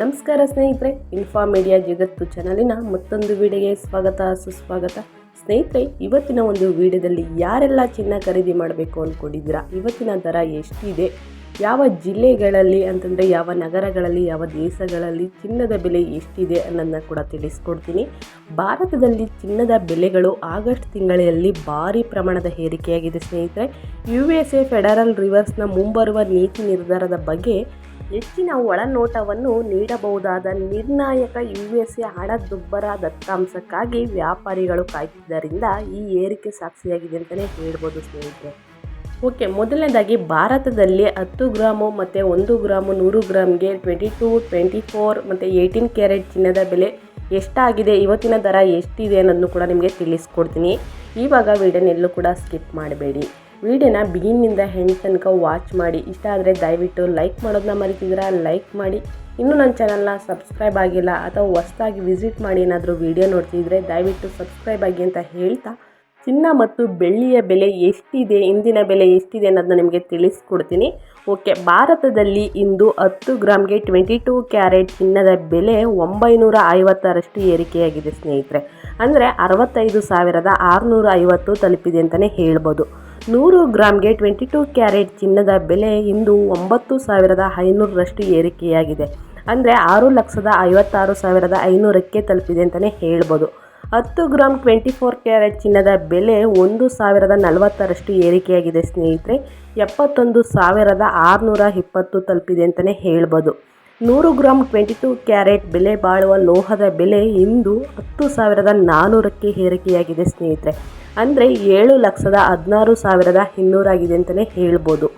ನಮಸ್ಕಾರ ಸ್ನೇಹಿತರೆ info media ಜಗತ್ತು ಚಾನಲಿನ ಮತ್ತೊಂದು ವಿಡಿಯೋಗೆ ಸ್ವಾಗತ, ಸುಸ್ವಾಗತ. ಸ್ನೇಹಿತರೆ, ಇವತ್ತಿನ ಒಂದು ವಿಡಿಯೋದಲ್ಲಿ ಯಾರೆಲ್ಲ ಚಿನ್ನ ಖರೀದಿ ಮಾಡಬೇಕು ಅಂದ್ಕೊಂಡಿದ್ದೀರಾ ಇವತ್ತಿನ ದರ ಎಷ್ಟಿದೆ? ಯಾವ ಜಿಲ್ಲೆಗಳಲ್ಲಿ ಅಂತಂದರೆ ಯಾವ ನಗರಗಳಲ್ಲಿ, ಯಾವ ದೇಶಗಳಲ್ಲಿ ಚಿನ್ನದ ಬೆಲೆ ಎಷ್ಟಿದೆ ಅನ್ನೋದನ್ನ ಕೂಡ ತಿಳಿಸ್ಕೊಡ್ತೀನಿ. ಭಾರತದಲ್ಲಿ ಚಿನ್ನದ ಬೆಲೆಗಳು ಆಗಸ್ಟ್ ತಿಂಗಳಲ್ಲಿ ಭಾರಿ ಪ್ರಮಾಣದ ಏರಿಕೆಯಾಗಿದೆ ಸ್ನೇಹಿತರೆ. ಯು ಎಸ್ ಎ ಫೆಡರಲ್ ರಿವರ್ಸ್ನ ಮುಂಬರುವ ನೀತಿ ನಿರ್ಧಾರದ ಬಗ್ಗೆ ಹೆಚ್ಚಿನ ಒಳನೋಟವನ್ನು ನೀಡಬಹುದಾದ ನಿರ್ಣಾಯಕ ಯು ಎಸ್ ಎ ಹಣದುಬ್ಬರ ದತ್ತಾಂಶಕ್ಕಾಗಿ ವ್ಯಾಪಾರಿಗಳು ಕಾಯ್ತಿದ್ದರಿಂದ ಈ ಏರಿಕೆ ಸಾಕ್ಷಿಯಾಗಿದೆ ಅಂತಲೇ ಹೇಳ್ಬೋದು ಸ್ನೇಹಿತರೆ. ಓಕೆ, ಮೊದಲನೇದಾಗಿ ಭಾರತದಲ್ಲಿ ಹತ್ತು ಗ್ರಾಮು ಮತ್ತು ಒಂದು ಗ್ರಾಮು ನೂರು ಗ್ರಾಮ್ಗೆ ಟ್ವೆಂಟಿ ಟೂ, ಟ್ವೆಂಟಿ ಫೋರ್ ಮತ್ತು ಏಯ್ಟೀನ್ ಕ್ಯಾರೆಟ್ ಚಿನ್ನದ ಬೆಲೆ ಎಷ್ಟಾಗಿದೆ, ಇವತ್ತಿನ ದರ ಎಷ್ಟಿದೆ ಅನ್ನೋದನ್ನು ಕೂಡ ನಿಮಗೆ ತಿಳಿಸ್ಕೊಡ್ತೀನಿ. ಇವಾಗ ವಿಡಿಯೋನೆಲ್ಲೂ ಕೂಡ ಸ್ಕಿಪ್ ಮಾಡಬೇಡಿ. ವಿಡಿಯೋನ ಬಿಗಿನಿಂದ ಹೆಣ್ಣು ತನಕ ವಾಚ್ ಮಾಡಿ. ಇಷ್ಟ ಆದರೆ ದಯವಿಟ್ಟು ಲೈಕ್ ಮಾಡೋದನ್ನ ಮರಿತಿದ್ರೆ ಲೈಕ್ ಮಾಡಿ. ಇನ್ನೂ ನನ್ನ ಚಾನಲ್ನ ಸಬ್ಸ್ಕ್ರೈಬ್ ಆಗಿಲ್ಲ ಅಥವಾ ಹೊಸ್ದಾಗಿ ವಿಸಿಟ್ ಮಾಡಿ ಏನಾದರೂ ವಿಡಿಯೋ ನೋಡ್ತಿದ್ರೆ ದಯವಿಟ್ಟು ಸಬ್ಸ್ಕ್ರೈಬ್ ಆಗಿ ಅಂತ ಹೇಳ್ತಾ. ಚಿನ್ನ ಮತ್ತು ಬೆಳ್ಳಿಯ ಬೆಲೆ ಎಷ್ಟಿದೆ? ಇಂದಿನ ಬೆಲೆ ಎಷ್ಟಿದೆ ಅನ್ನೋದನ್ನ ನಿಮಗೆ ತಿಳಿಸ್ಕೊಡ್ತೀನಿ. ಓಕೆ ಭಾರತದಲ್ಲಿ ಇಂದು ಹತ್ತು ಗ್ರಾಮ್ಗೆ ಟ್ವೆಂಟಿ ಟೂ ಕ್ಯಾರೆಟ್ ಚಿನ್ನದ ಬೆಲೆ ಒಂಬೈನೂರ ಐವತ್ತರಷ್ಟು ಏರಿಕೆಯಾಗಿದೆ ಸ್ನೇಹಿತರೆ. ಅಂದರೆ ಅರವತ್ತೈದು ಸಾವಿರದ ಆರುನೂರ ಐವತ್ತು ತಲುಪಿದೆ ಅಂತಲೇ ಹೇಳ್ಬೋದು. ನೂರು ಗ್ರಾಮ್ಗೆ ಟ್ವೆಂಟಿ ಟೂ ಕ್ಯಾರೆಟ್ ಚಿನ್ನದ ಬೆಲೆ ಇಂದು ಒಂಬತ್ತು ಸಾವಿರದ ಐನೂರರಷ್ಟು ಏರಿಕೆಯಾಗಿದೆ. ಅಂದರೆ ಆರು ಲಕ್ಷದ ಐವತ್ತಾರು ಸಾವಿರದ ಐನೂರಕ್ಕೆ ತಲುಪಿದೆ ಅಂತಲೇ ಹೇಳ್ಬೋದು. ಹತ್ತು ಗ್ರಾಮ್ ಟ್ವೆಂಟಿ ಫೋರ್ ಕ್ಯಾರೆಟ್ ಚಿನ್ನದ ಬೆಲೆ ಒಂದು ಸಾವಿರದ ನಲವತ್ತರಷ್ಟು ಏರಿಕೆಯಾಗಿದೆ ಸ್ನೇಹಿತರೆ. ಎಪ್ಪತ್ತೊಂದು ಸಾವಿರದ ಆರುನೂರ ಇಪ್ಪತ್ತು ತಲುಪಿದೆ ಅಂತಲೇ ಹೇಳ್ಬೋದು. ನೂರು ಗ್ರಾಮ್ ಟ್ವೆಂಟಿ ಟೂ ಕ್ಯಾರೆಟ್ ಬೆಲೆ ಬಾಳುವ ಲೋಹದ ಬೆಲೆ ಇಂದು ಹತ್ತು ಸಾವಿರದ ನಾನ್ನೂರಕ್ಕೆ ಏರಿಕೆಯಾಗಿದೆ ಸ್ನೇಹಿತರೆ. ಅಂದರೆ ಏಳು ಲಕ್ಷದ ಹದಿನಾರು ಸಾವಿರದ ಇನ್ನೂರಾಗಿದೆ ಅಂತಲೇ ಹೇಳ್ಬೋದು.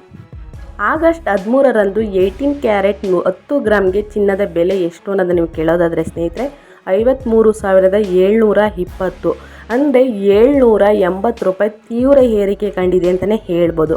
ಆಗಸ್ಟ್ ಹದಿಮೂರರಂದು ಏಯ್ಟೀನ್ ಕ್ಯಾರೆಟ್ ಹತ್ತು ಗ್ರಾಮ್ಗೆ ಚಿನ್ನದ ಬೆಲೆ ಎಷ್ಟು ಅನ್ನೋದು ನೀವು ಕೇಳೋದಾದರೆ ಸ್ನೇಹಿತರೆ ಐವತ್ತ್ಮೂರು ಸಾವಿರದ ಏಳ್ನೂರ ಇಪ್ಪತ್ತು. ಅಂದರೆ ಏಳ್ನೂರ ಎಂಬತ್ತು ರೂಪಾಯಿ ತೀವ್ರ ಏರಿಕೆ ಕಂಡಿದೆ ಅಂತಲೇ ಹೇಳ್ಬೋದು.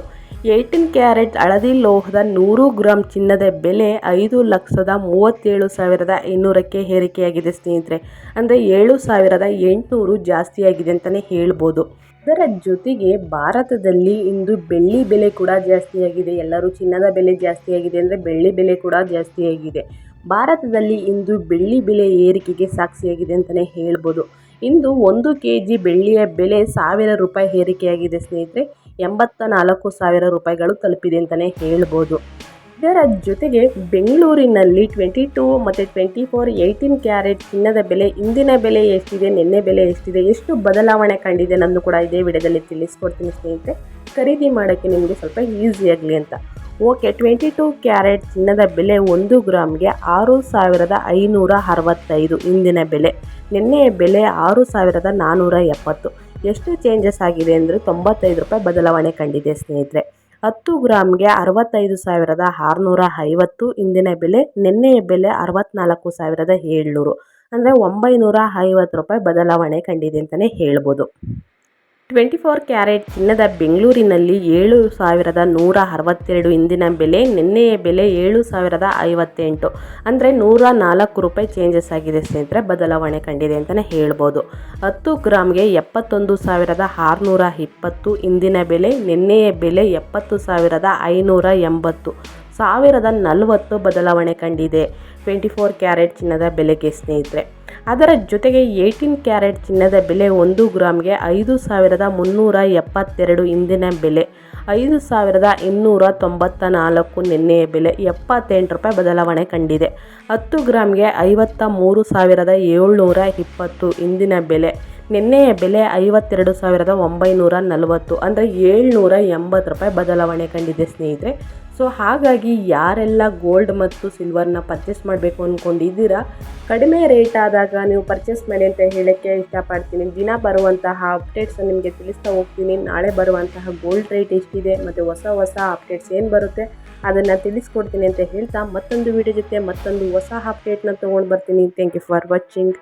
ಏಯ್ಟೀನ್ ಕ್ಯಾರೆಟ್ ಹಳದಿ ಲೋಹದ ನೂರು ಗ್ರಾಮ್ ಚಿನ್ನದ ಬೆಲೆ ಐದು ಲಕ್ಷದ ಮೂವತ್ತೇಳು ಸಾವಿರದ ಇನ್ನೂರಕ್ಕೆ ಏರಿಕೆಯಾಗಿದೆ ಸ್ನೇಹಿತರೆ. ಅಂದರೆ ಏಳು ಸಾವಿರದ ಎಂಟುನೂರು ಜಾಸ್ತಿಯಾಗಿದೆ ಅಂತಲೇ ಹೇಳ್ಬೋದು. ಇದರ ಜೊತೆಗೆ ಭಾರತದಲ್ಲಿ ಇಂದು ಬೆಳ್ಳಿ ಬೆಲೆ ಕೂಡ ಜಾಸ್ತಿಯಾಗಿದೆ. ಎಲ್ಲರೂ ಚಿನ್ನದ ಬೆಲೆ ಜಾಸ್ತಿಯಾಗಿದೆ ಅಂದರೆ ಬೆಳ್ಳಿ ಬೆಲೆ ಕೂಡ ಜಾಸ್ತಿಯಾಗಿದೆ. ಭಾರತದಲ್ಲಿ ಇಂದು ಬೆಳ್ಳಿ ಬೆಲೆ ಏರಿಕೆಗೆ ಸಾಕ್ಷಿಯಾಗಿದೆ ಅಂತಲೇ ಹೇಳ್ಬೋದು. ಇಂದು ಒಂದು ಕೆ ಜಿ ಬೆಳ್ಳಿಯ ಬೆಲೆ ಸಾವಿರ ರೂಪಾಯಿ ಏರಿಕೆಯಾಗಿದೆ ಸ್ನೇಹಿತರೆ. ಎಂಬತ್ತ ನಾಲ್ಕು ಸಾವಿರ ರೂಪಾಯಿಗಳು ತಲುಪಿದೆ ಅಂತಲೇ ಹೇಳ್ಬೋದು. ಇದರ ಜೊತೆಗೆ ಬೆಂಗಳೂರಿನಲ್ಲಿ ಟ್ವೆಂಟಿ ಟೂ ಮತ್ತು ಟ್ವೆಂಟಿ ಫೋರ್ ಏಯ್ಟೀನ್ ಕ್ಯಾರೆಟ್ ಚಿನ್ನದ ಬೆಲೆ, ಇಂದಿನ ಬೆಲೆ ಎಷ್ಟಿದೆ, ನಿನ್ನೆ ಬೆಲೆ ಎಷ್ಟಿದೆ, ಎಷ್ಟು ಬದಲಾವಣೆ ಕಂಡಿದೆ ನಂದು ಕೂಡ ಇದೇ ವಿಡಿಯೋದಲ್ಲಿ ತಿಳಿಸ್ಕೊಡ್ತೀನಿ ಸ್ನೇಹಿತರೆ. ಖರೀದಿ ಮಾಡೋಕ್ಕೆ ನಿಮಗೆ ಸ್ವಲ್ಪ ಈಸಿ ಆಗಲಿ ಅಂತ. ಓಕೆ ಟ್ವೆಂಟಿ ಟೂ ಕ್ಯಾರೆಟ್ ಚಿನ್ನದ ಬೆಲೆ ಒಂದು ಗ್ರಾಮ್ಗೆ ಆರು ಸಾವಿರದ ಐನೂರ ಅರವತ್ತೈದು ಇಂದಿನ ಬೆಲೆ. ನಿನ್ನೆ ಬೆಲೆ ಆರು ಸಾವಿರದ ನಾನ್ನೂರ ಎಪ್ಪತ್ತು. ಎಷ್ಟು ಚೇಂಜಸ್ ಆಗಿದೆ ಅಂದರೆ ತೊಂಬತ್ತೈದು ರೂಪಾಯಿ ಬದಲಾವಣೆ ಕಂಡಿದೆ ಸ್ನೇಹಿತರೆ. ಹತ್ತು ಗ್ರಾಮ್ಗೆ ಅರವತ್ತೈದು ಸಾವಿರದ ಆರುನೂರ ಐವತ್ತು, ಇಂದಿನ ಬೆಲೆ ನಿನ್ನೆಯ ಬೆಲೆ ಅರವತ್ತ್ನಾಲ್ಕು ಸಾವಿರದ ಏಳ್ನೂರು. ಅಂದರೆ ಒಂಬೈನೂರ ಐವತ್ತು ರೂಪಾಯಿ ಬದಲಾವಣೆ ಕಂಡಿದೆ ಅಂತಲೇ ಹೇಳ್ಬೋದು. ಟ್ವೆಂಟಿ ಫೋರ್ ಕ್ಯಾರೆಟ್ ಚಿನ್ನದ ಬೆಂಗಳೂರಿನಲ್ಲಿ ಏಳು ಸಾವಿರದ ನೂರ ಅರವತ್ತೆರಡು ಇಂದಿನ ಬೆಲೆ, ನಿನ್ನೆಯ ಬೆಲೆ ಏಳು ಸಾವಿರದ ಐವತ್ತೆಂಟು. ಅಂದರೆ ನೂರ ನಾಲ್ಕು ರೂಪಾಯಿ ಚೇಂಜಸ್ ಆಗಿದೆ ಸ್ನೇಹಿತರೆ, ಬದಲಾವಣೆ ಕಂಡಿದೆ ಅಂತಲೇ ಹೇಳ್ಬೋದು. ಹತ್ತು ಗ್ರಾಮ್ಗೆ ಎಪ್ಪತ್ತೊಂದು ಸಾವಿರದ ಆರುನೂರ ಇಪ್ಪತ್ತು, ಇಂದಿನ ಬೆಲೆ, ನಿನ್ನೆಯ ಬೆಲೆ ಎಪ್ಪತ್ತು ಸಾವಿರದ ಐನೂರ ಎಂಬತ್ತು. ಸಾವಿರದ ನಲವತ್ತು ಬದಲಾವಣೆ ಕಂಡಿದೆ. ಟ್ವೆಂಟಿ ಫೋರ್ ಕ್ಯಾರೆಟ್ ಚಿನ್ನದ ಬೆಲೆಗೆ ಸ್ನೇಹಿತರೆ. ಅದರ ಜೊತೆಗೆ ಏಯ್ಟೀನ್ ಕ್ಯಾರೆಟ್ ಚಿನ್ನದ ಬೆಲೆ ಒಂದು ಗ್ರಾಮ್ಗೆ ಐದು ಸಾವಿರದ ಮುನ್ನೂರ ಎಪ್ಪತ್ತೆರಡು ಇಂದಿನ ಬೆಲೆ, ಐದು ಸಾವಿರದ ಇನ್ನೂರ ತೊಂಬತ್ತ ನಾಲ್ಕು ನಿನ್ನೆಯ ಬೆಲೆ ಎಪ್ಪತ್ತೆಂಟು ರೂಪಾಯಿ ಬದಲಾವಣೆ ಕಂಡಿದೆ. ಹತ್ತು ಗ್ರಾಮ್ಗೆ ಐವತ್ತ ಮೂರು ಸಾವಿರದ ಏಳ್ನೂರ ಇಪ್ಪತ್ತು ಇಂದಿನ ಬೆಲೆ, ನಿನ್ನೆಯ ಬೆಲೆ ಐವತ್ತೆರಡು ಸಾವಿರದ ಒಂಬೈನೂರ ನಲವತ್ತು ಅಂದರೆ ಏಳ್ನೂರ ಎಂಬತ್ತು ರೂಪಾಯಿ ಬದಲಾವಣೆ ಕಂಡಿದೆ ಸ್ನೇಹಿತರೆ. ಸೊ ಹಾಗಾಗಿ ಯಾರೆಲ್ಲ ಗೋಲ್ಡ್ ಮತ್ತು ಸಿಲ್ವರ್ನ ಪರ್ಚೇಸ್ ಮಾಡಬೇಕು ಅಂದ್ಕೊಂಡಿದ್ದೀರಾ ಕಡಿಮೆ ರೇಟ್ ಆದಾಗ ನೀವು ಪರ್ಚೇಸ್ ಮಾಡಿ ಅಂತ ಹೇಳೋಕ್ಕೆ ಇಷ್ಟಪಡ್ತೀನಿ. ದಿನ ಬರುವಂತಹ ಅಪ್ಡೇಟ್ಸ್ ನಿಮಗೆ ತಿಳಿಸ್ತಾ ಹೋಗ್ತೀನಿ. ನಾಳೆ ಬರುವಂತಹ ಗೋಲ್ಡ್ ರೇಟ್ ಎಷ್ಟಿದೆ, ಮತ್ತು ಹೊಸ ಹೊಸ ಅಪ್ಡೇಟ್ಸ್ ಏನು ಬರುತ್ತೆ, ಅದನ್ನು ತಿಳಿಸ್ಕೊಡ್ತೀನಿ ಅಂತ ಹೇಳ್ತಾ ಮತ್ತೊಂದು ವಿಡಿಯೋ ಜೊತೆ ಮತ್ತೊಂದು ಹೊಸ ಅಪ್ಡೇಟ್ನ ತೊಗೊಂಡು ಬರ್ತೀನಿ. Thank you for watching